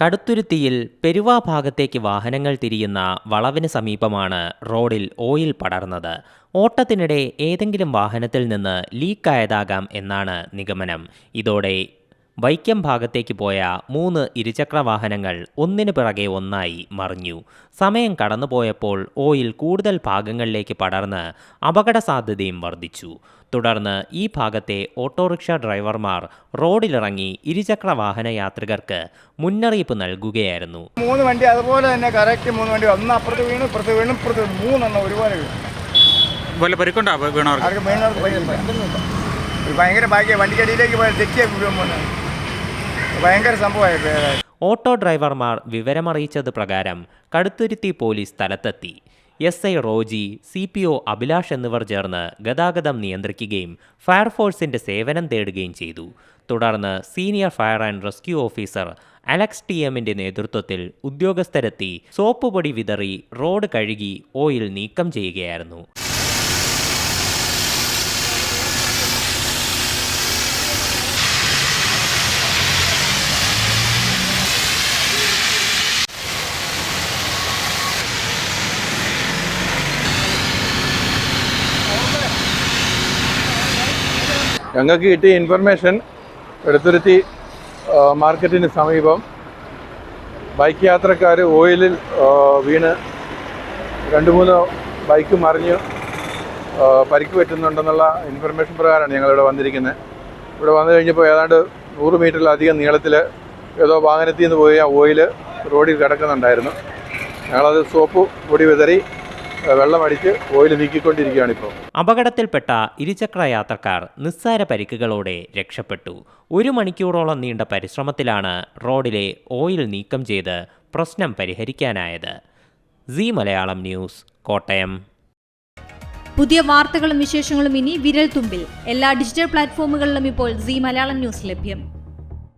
കടുത്തുരുത്തിയിൽ പെരുവാ ഭാഗത്തേക്ക് വാഹനങ്ങൾ തിരിയുന്ന വളവിന് സമീപമാണ് റോഡിൽ ഓയിൽ പടർന്നത്. ഓട്ടത്തിനിടെ ഏതെങ്കിലും വാഹനത്തിൽ നിന്ന് ലീക്കായതാകാം എന്നാണ് നിഗമനം. ഇതോടെ വൈക്കം ഭാഗത്തേക്ക് പോയ മൂന്ന് ഇരുചക്ര വാഹനങ്ങൾ ഒന്നിനു പിറകെ ഒന്നായി മറിഞ്ഞു. സമയം കടന്നുപോയപ്പോൾ ഓയിൽ കൂടുതൽ ഭാഗങ്ങളിലേക്ക് പടർന്ന് അപകട സാധ്യതയും വർദ്ധിച്ചു. തുടർന്ന് ഈ ഭാഗത്തെ ഓട്ടോറിക്ഷ ഡ്രൈവർമാർ റോഡിലിറങ്ങി ഇരുചക്ര വാഹന യാത്രികർക്ക് മുന്നറിയിപ്പ് നൽകുകയായിരുന്നു. മൂന്ന് വണ്ടി അതുപോലെ തന്നെ കറക്റ്റ് മൂന്ന് വണ്ടി ഒന്ന് അപ്പുറത്ത് വീണു ഇപ്പുറത്ത് വീണു ഇപ്പുറത്ത് മൂന്ന് മൂന്നെണ്ണം ഒരുപോലെ വീണു. വല്ല പരിക്കുണ്ടോ വീണവർക്ക്? ഭയങ്കര ഭാഗ്യ വണ്ടിക്കടിയിലേക്ക് തെറ്റിയ വീഴും പോലെ ഭയങ്കര സംഭവമായി ഓട്ടോ ഡ്രൈവർമാർ വിവരമറിയിച്ചത് പ്രകാരം കടുത്തുരുത്തി പോലീസ് സ്ഥലത്തെത്തി. S I Roji C P O Abhilash എന്നിവർ ചേർന്ന് ഗതാഗതം നിയന്ത്രിക്കുകയും ഫയർഫോഴ്സിന്റെ സേവനം തേടുകയും ചെയ്തു. തുടർന്ന് senior fire and rescue officer Alex T എമ്മിന്റെ നേതൃത്വത്തിൽ ഉദ്യോഗസ്ഥരെത്തി സോപ്പ് പൊടി വിതറി റോഡ് കഴുകി ഓയിൽ നീക്കം ചെയ്യുകയായിരുന്നു. ഞങ്ങൾക്ക് കിട്ടിയ ഇൻഫർമേഷൻ എടുത്തുരുത്തി മാർക്കറ്റിന് സമീപം ബൈക്ക് യാത്രക്കാർ ഓയിലിൽ വീണ് രണ്ട് മൂന്ന് ബൈക്ക് മറിഞ്ഞ് പരിക്ക് പറ്റുന്നുണ്ടെന്നുള്ള ഇൻഫർമേഷൻ പ്രകാരമാണ് ഞങ്ങളിവിടെ വന്നിരിക്കുന്നത് ഇവിടെ വന്നു കഴിഞ്ഞപ്പോൾ ഏതാണ്ട് നൂറ് മീറ്ററിലധികം നീളത്തിൽ ഏതോ വാഹനത്തിൽ നിന്ന് പോയി ഓയിൽ റോഡിൽ കിടക്കുന്നുണ്ടായിരുന്നു. ഞങ്ങളത് സോപ്പ് പൊടി വിതറി വെള്ളമടിച്ച് ഓയിൽ നീക്കിക്കൊണ്ടിരിക്കുകയാണ് ഇപ്പോൾ. അപകടത്തിൽപ്പെട്ട ഇരുചക്ര യാത്രക്കാർ നിസ്സാര പരിക്കുകളോടെ രക്ഷപ്പെട്ടു. ഒരു മണിക്കൂറോളം നീണ്ട പരിശ്രമത്തിലാണ് റോഡിലെ ഓയിൽ നീക്കം ചെയ്ത് പ്രശ്നം പരിഹരിക്കാനായത്. C Malayalam news Kottayam. പുതിയ വാർത്തകളും വിശേഷങ്ങളും ഇനി വിരൽ തുമ്പിൽ എല്ലാ ഡിജിറ്റൽ പ്ലാറ്റ്ഫോമുകളിലും ഇപ്പോൾ സി മലയാളം ന്യൂസ് ലഭ്യം.